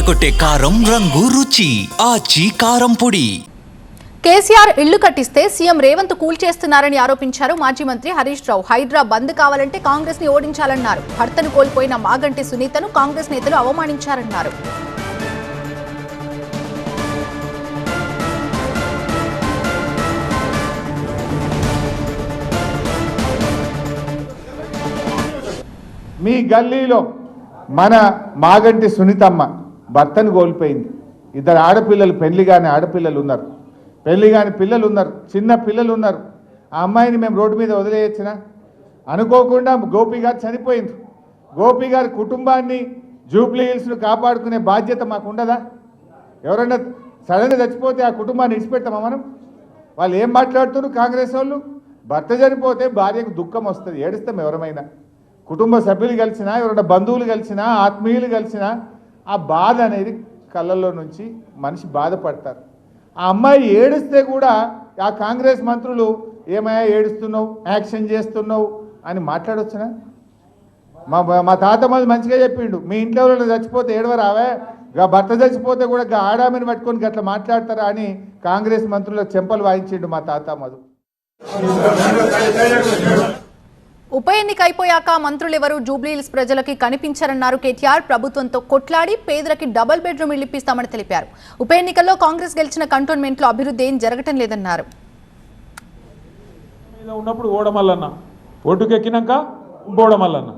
అదరగొట్టే కారం రంగు రుచి ఆచి కారం పొడి. కేసీఆర్ ఇళ్ళు కట్టిస్తే సీఎం రేవంత్ కూల్చేస్తున్నారని ఆరోపించారు మాజీ మంత్రి హరీష్ రావు. హైడ్రా బంద్ కావాలంటే కాంగ్రెస్ని ఓడించాలన్నారు. భర్తను కోల్పోయిన మాగంటి సునీతను కాంగ్రెస్ నేతలు అవమానించారన్నారు. మీ గల్లీలో మన మాగంటి సునీతమ్మ భర్తను కోల్పోయింది. ఇద్దరు ఆడపిల్లలు పెళ్ళి కాని ఆడపిల్లలు ఉన్నారు. పెళ్ళి కాని పిల్లలు ఉన్నారు. చిన్న పిల్లలు ఉన్నారు. ఆ అమ్మాయిని మేము రోడ్డు మీద వదిలేయచ్చిన? అనుకోకుండా గోపి గారు చనిపోయింది గోపి గారి కుటుంబాన్ని జూబ్లీ హిల్స్ను కాపాడుకునే బాధ్యత మాకు ఉండదా? ఎవరైనా సడన్గా చచ్చిపోతే ఆ కుటుంబాన్ని ఇడిచిపెట్టామా మనం? వాళ్ళు ఏం మాట్లాడుతున్నారు కాంగ్రెస్ వాళ్ళు? భర్త చనిపోతే భార్యకు దుఃఖం వస్తుంది. ఏడుస్తాం ఎవరమైనా. కుటుంబ సభ్యులు కలిసినా ఎవరైనా బంధువులు కలిసినా ఆత్మీయులు కలిసినా ఆ బాధ అనేది కళ్ళల్లో నుంచి మనిషి బాధపడతారు. ఆ అమ్మాయి ఏడిస్తే కూడా ఆ కాంగ్రెస్ మంత్రులు ఏమయ్యా ఏడుస్తున్నావు? యాక్షన్ చేస్తున్నావు? అని మాట్లాడొచ్చునా? మా మా తాత మంది మంచిగా చెప్పిండు. మీ ఇంట్లో వాళ్ళు చచ్చిపోతే ఏడవరావే? భర్త చచ్చిపోతే కూడా ఆడామిని పట్టుకొని గట్లా మాట్లాడతారా అని కాంగ్రెస్ మంత్రుల చెంపలు వాయించిండు మా తాత మధు ఉప ఎన్నిక అయిపోయాక మంత్రులెవరూ జూబ్లీహిల్స్ ప్రజలకి కనిపించారన్నారు కేటీఆర్. ప్రభుత్వంతో కొట్లాడి పేదలకి డబుల్ బెడ్రూమ్ ఇల్లు ఇప్పిస్తామని తెలిపారు. ఉప ఎన్నికల్లో కాంగ్రెస్ గెలిచిన కంటోన్మెంట్లో అభివృద్ధి ఏం జరగటం లేదన్నారు. ఉన్నప్పుడు ఓడమల్లన్న ఒడ్డుకు ఎక్కినాక బోడమల్లన్న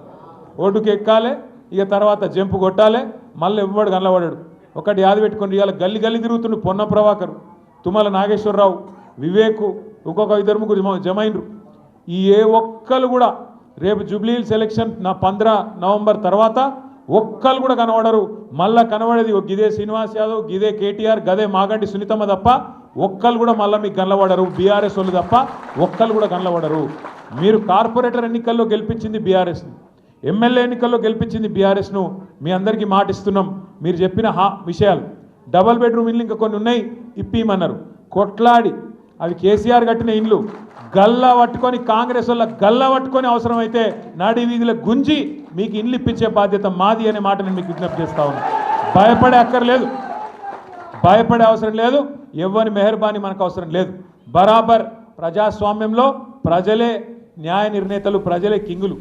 ఇక తర్వాత జంపు కొట్టాలే మళ్ళీ ఎవ్వడు కనలబడాడు ఒకటి యాది పెట్టుకుని ఇవాళ గల్లి గల్లి తిరుగుతుండు పొన్న ప్రభాకర్ తుమ్మల నాగేశ్వరరావు వివేకు ఇంకొక ఇద్దరు ముగ్గురు జమ- జమైనరు ఈ ఏ ఒక్కరు కూడా రేపు జూబ్లీ సెలక్షన్ నా పంద్ర నవంబర్ తర్వాత ఒక్కరు కూడా కనబడరు. మళ్ళా కనబడేది గిదే శ్రీనివాస్ యాదవ్ గిదే కేటీఆర్ గదే మాగంటి సునీతమ్మ తప్ప ఒక్కరు కూడా మళ్ళీ మీకు కనబడరు. బీఆర్ఎస్ వాళ్ళు తప్ప ఒక్కరు కూడా కనబడరు. మీరు కార్పొరేటర్ ఎన్నికల్లో గెలిపించింది బీఆర్ఎస్ని ఎమ్మెల్యే ఎన్నికల్లో గెలిపించింది బీఆర్ఎస్ను మీ అందరికీ మాటిస్తున్నాం మీరు చెప్పిన హా విషయాలు. డబల్ బెడ్రూమ్ ఇల్లు ఇంకా కొన్ని ఉన్నాయి. ఇప్పిమన్నారు కొట్లాడి అవి కేసీఆర్ కట్టిన ఇండ్లు గల్లా పట్టుకొని కాంగ్రెస్ వల్ల గల్లా పట్టుకొని అవసరమైతే నాడి వీధిలో గుంజి మీకు ఇండ్లు ఇప్పించే బాధ్యత మాది అనే మాట నేను మీకు విజ్ఞప్తి చేస్తా ఉన్నాను భయపడే అక్కర్లేదు. భయపడే అవసరం లేదు. ఎవరి మెహర్బానీ మనకు అవసరం లేదు. బరాబర్ ప్రజాస్వామ్యంలో ప్రజలే న్యాయ నిర్ణేతలు ప్రజలే కింగులు.